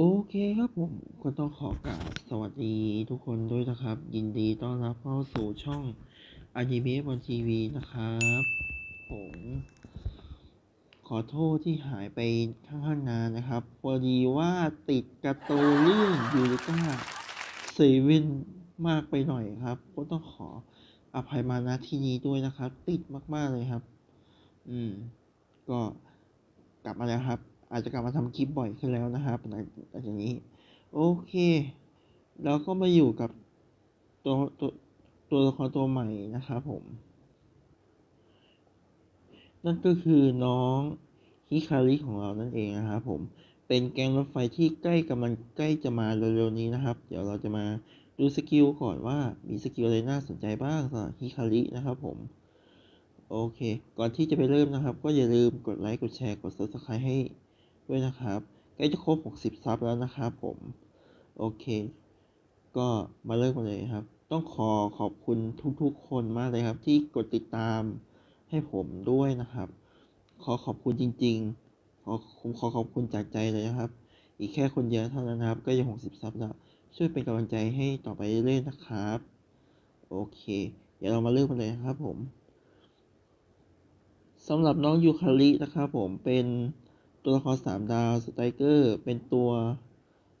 โอเคครับผมก็ต้องขอกราบสวัสดีทุกคนด้วยนะครับ ยินดีต้อนรับเข้าสู่ช่อง a n i m e บนทีวีนะครับ ผม ขอโทษที่หายไปข้างนานนะครับพอดีว่าติดการะตูนเรื่องยูริก้าเซเว่นมากไปหน่อยครับ ก็ต้องขออภัยมาณที่นี้ด้วยนะครับ ติดมาก ๆ เลยครับ อืม ก็กลับมาแล้วครับ อาจจะกลับมาทำคลิปบ่อยขึ้นแล้วนะครับหลังจากนี้ โอเค แล้วก็มาอยู่กับตัวตัวตัวละครตัวใหม่นะครับผม นั่นก็คือน้องฮิคาริของเรานั่นเองนะครับผมเป็นแกงรถไฟที่ใกล้กำลังใกล้จะมาเร็วๆนี้นะครับ เดี๋ยวเราจะมาดูสกิลก่อนว่ามีสกิลอะไรน่าสนใจบ้างสำหรับฮิคารินะครับผม โอเค ก่อนที่จะไปเริ่มนะครับ ก็อย่าลืมกดไลค์ กดแชร์ กด subscribe ให้ ด้วยนะครับใกล้จะครบ 60 ซับแล้วนะครับผม โอเค ก็มาเริ่มกันเลยครับ ต้องขอขอบคุณทุกๆ คนมากเลยครับ ที่กดติดตามให้ผมด้วยนะครับ ขอขอบคุณจริง ๆ ขอผมขอขอบคุณจากใจเลยนะครับ อีกแค่คนเดียวเท่านั้นนะครับ ก็ยัง60 ซับแล้ว ช่วยเป็นกำลังใจให้ต่อไปเรื่อยๆนะครับ โอเค เดี๋ยวเรามาเริ่มกันเลยครับผมสำหรับน้องยูคารินะครับผมเป็น ตัวละครสามดาวสไตรเกอร์เป็นตัว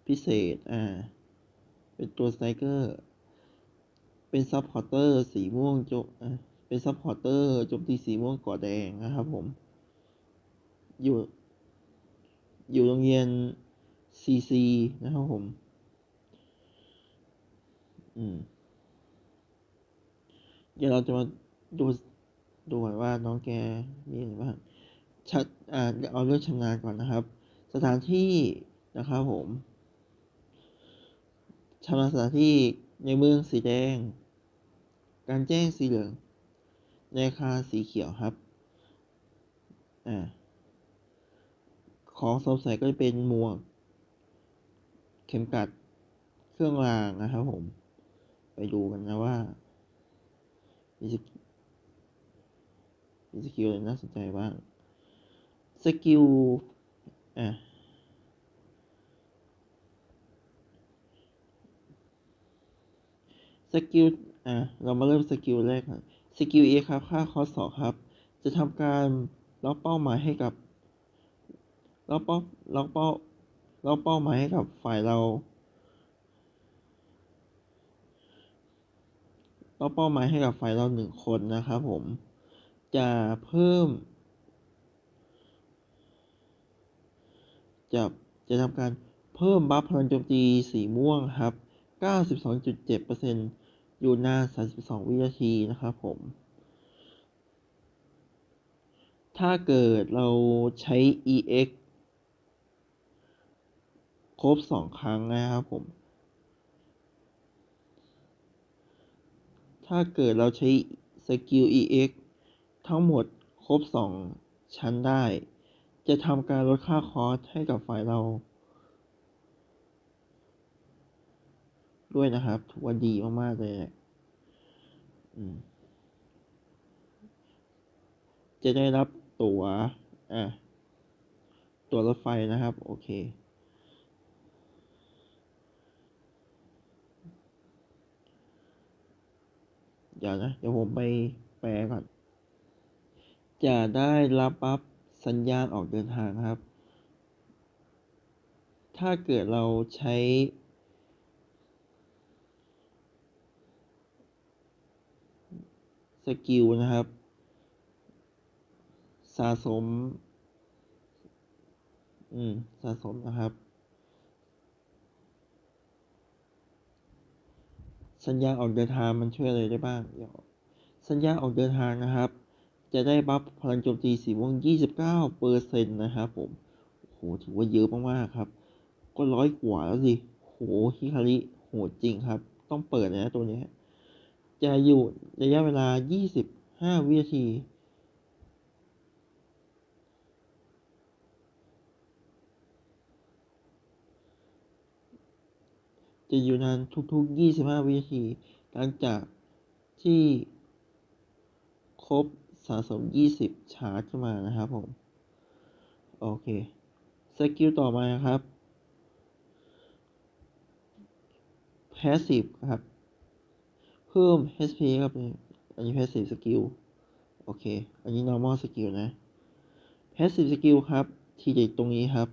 พิเศษ อ่า เป็นตัวสไตรเกอร์ เป็นซับพอร์เตอร์สีม่วงโจเป็นซับพอร์เตอร์โจมตีสีม่วงก่อแดงนะครับผม อยู่ อยู่โรงเรียนซีซีนะครับผม อืม เดี๋ยวเราจะมาดูดูก่อนว่าน้องแกมีอะไรบ้าง ชัดเอาเรื่องชำนาญก่อนนะครับ สถานที่นะครับผมชำนาญสถานที่ในเมืองสีแดง การแจ้งสีเหลืองในคาสีเขียวครับอ่าของสวมใส่ก็จะเป็นหมวก เข็มกัดเครื่องรางนะครับผม ไปดูกันนะว่ามีสกิลอะไรน่าสนใจบ้าง สกิลอะสกิลอะเรามาเริ่มสกิลแรกครับสกิลเอครับ ค่าคอสองครับ จะทำการล็อกเป้าหมายให้กับล็อกเป้าล็อกเป้าล็อกเป้าหมายให้กับฝ่ายเราล็อกเป้าหมายให้กับฝ่ายเราหนึ่งคนนะครับผม จะเพิ่ม จะจะทำการเพิ่มบัฟพลังโจมตีสีม่วงครับ 92.7%อยู่นาน 32 วินาทีนะครับผม ถ้าเกิดเราใช้ EX ครบ 2 ครั้งนะครับผม ถ้าเกิดเราใช้สกิล EX ทั้งหมดครบ 2 ชั้นได้ จะทำการลดค่าคอสให้กับฝ่ายเรา ด้วยนะครับถือว่าดีมาก ๆ เลยจะได้รับตั๋วอะตั๋วรถไฟนะครับ โอเค เดี๋ยวนะ เดี๋ยวผมไปแปลก่อน จะได้รับบัฟ สัญญาณออกเดินทางครับ ถ้าเกิดเราใช้ สกิลนะครับ สะสม อืม สะสมนะครับ สัญญาณออกเดินทางมันช่วยอะไรได้บ้างเดี๋ยวสัญญาณออกเดินทางนะครับ จะได้บัฟพลังโจมตีสีม่วง29เปอร์เซ็นต์นะครับผมโอ้โหถือว่าเยอะมากๆครับ ก็ร้อยกว่าแล้วสิโหฮิคาริโหดจริงครับ ต้องเปิดนะตัวนี้จะอยู่ระยะเวลา 25 วินาทีจะอยู่นานทุกๆ 25 วินาที หลังจากที่ครบ สะสม 20 ชาร์จขึ้นมานะครับผม โอเค สกิลต่อมาครับ passive ครับ เพิ่ม HP ครับ อันนี้ passive skill โอเค อันนี้ normal skill นะ passive skill ครับ ทีเด็ดตรงนี้ครับ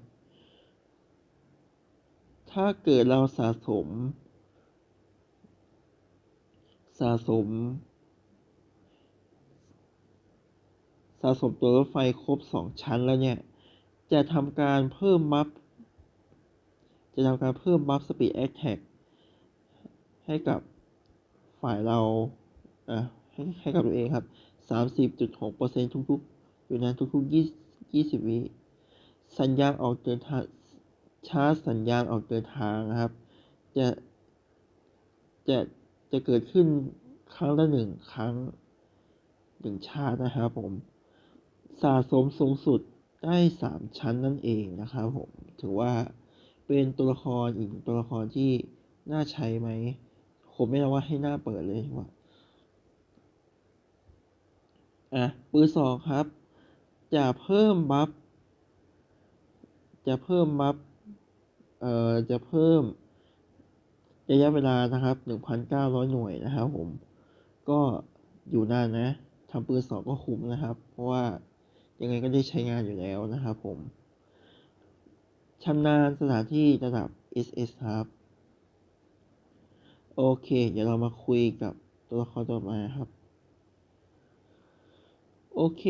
ถ้าเกิดเราสะสม สะสม สะสมตัวรถไฟครบ 2 ชั้นแล้วเนี่ย จะทำการเพิ่มบัฟ จะทำการเพิ่มบัฟ speed attack ให้กับฝ่ายเราอะให้ให้กับตัวเองครับ 30.6%ทุกๆ อยู่ในทุกๆ20 20 วิสัญญาณออกเดินทางชาร์จสัญญาณออกเดินทางนะครับ จะจะจะเกิดขึ้นครั้งละหนึ่งครั้งหนึ่งชาร์จนะครับผม สะสมสูงสุดได้สามชั้นนั่นเองนะครับผม ถือว่าเป็นตัวละครอีกตัวละครที่น่าใช้ไหม ผมไม่ได้ว่าให้หน้าเปิดเลยว่าอะปืนสองครับ จะเพิ่มบัฟ จะเพิ่มบัฟ เอ่อ จะเพิ่มระยะเวลานะครับ 1,900 หน่วยนะครับผม ก็อยู่นานนะทำปืนสองก็คุ้มนะครับ เพราะว่า ยังไงก็ได้ใช้งานอยู่แล้วนะครับผมชำนาญสถานที่ระดับ SS ครับโอเค เดี๋ยวเรามาคุยกับตัวละครต่อมาครับ โอเค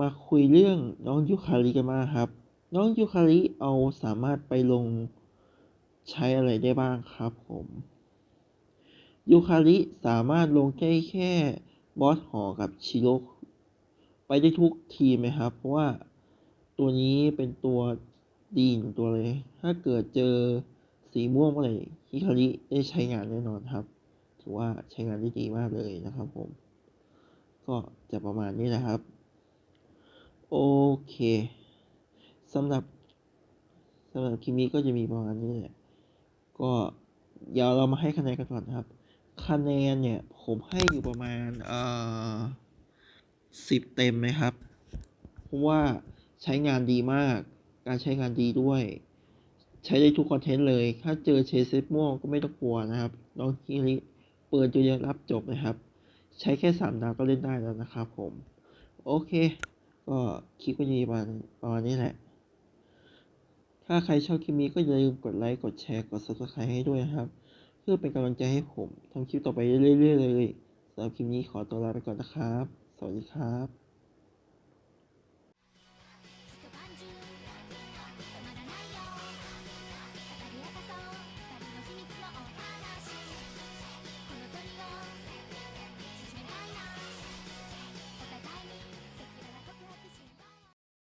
มาคุยเรื่องน้องยูคาริกันมางครับ น้องยูคาริเอาสามารถไปลงใช้อะไรได้บ้างครับผมยูคาริสามารถลงแค่แค่บอสหอกับชิโร่ ไปได้ทุกทีมไหมครับ เพราะว่าตัวนี้เป็นตัวดีหนึ่งตัวเลย ถ้าเกิดเจอสีม่วงเมื่อไหร่ฮิคาริได้ใช้งานแน่นอนครับ ถือว่าใช้งานได้ดีมากเลยนะครับผม ก็จะประมาณนี้นะครับ โอเคสำหรับสำหรับคลิปนี้ก็จะมีประมาณนี้แหละ ก็เดี๋ยวเรามาให้คะแนนกันก่อนครับ คะแนนเนี่ยผมให้อยู่ประมาณ เอ่อ สิบเต็มไหมครับ เพราะว่าใช้งานดีมาก การใช้งานดีด้วย ใช้ได้ทุกคอนเทนต์เลย ถ้าเจอเชสเซตม่วงก็ไม่ต้องกลัวนะครับน้องคิริเปิดเดียวรับจบนะครับ ใช้แค่สามดาวก็เล่นได้แล้วนะครับผม โอเค ก็คลิปก็จะมีประมาณประมาณนี้แหละ ถ้าใครชอบคลิปนี้ก็อย่าลืมกดไลค์กดแชร์กด subscribe ให้ด้วยนะครับ เพื่อเป็นกำลังใจให้ผมทำคลิปต่อไปเรื่อยๆเลยสำหรับคลิปนี้ขอตัวลาไปก่อนนะครับ สวัสดีครับ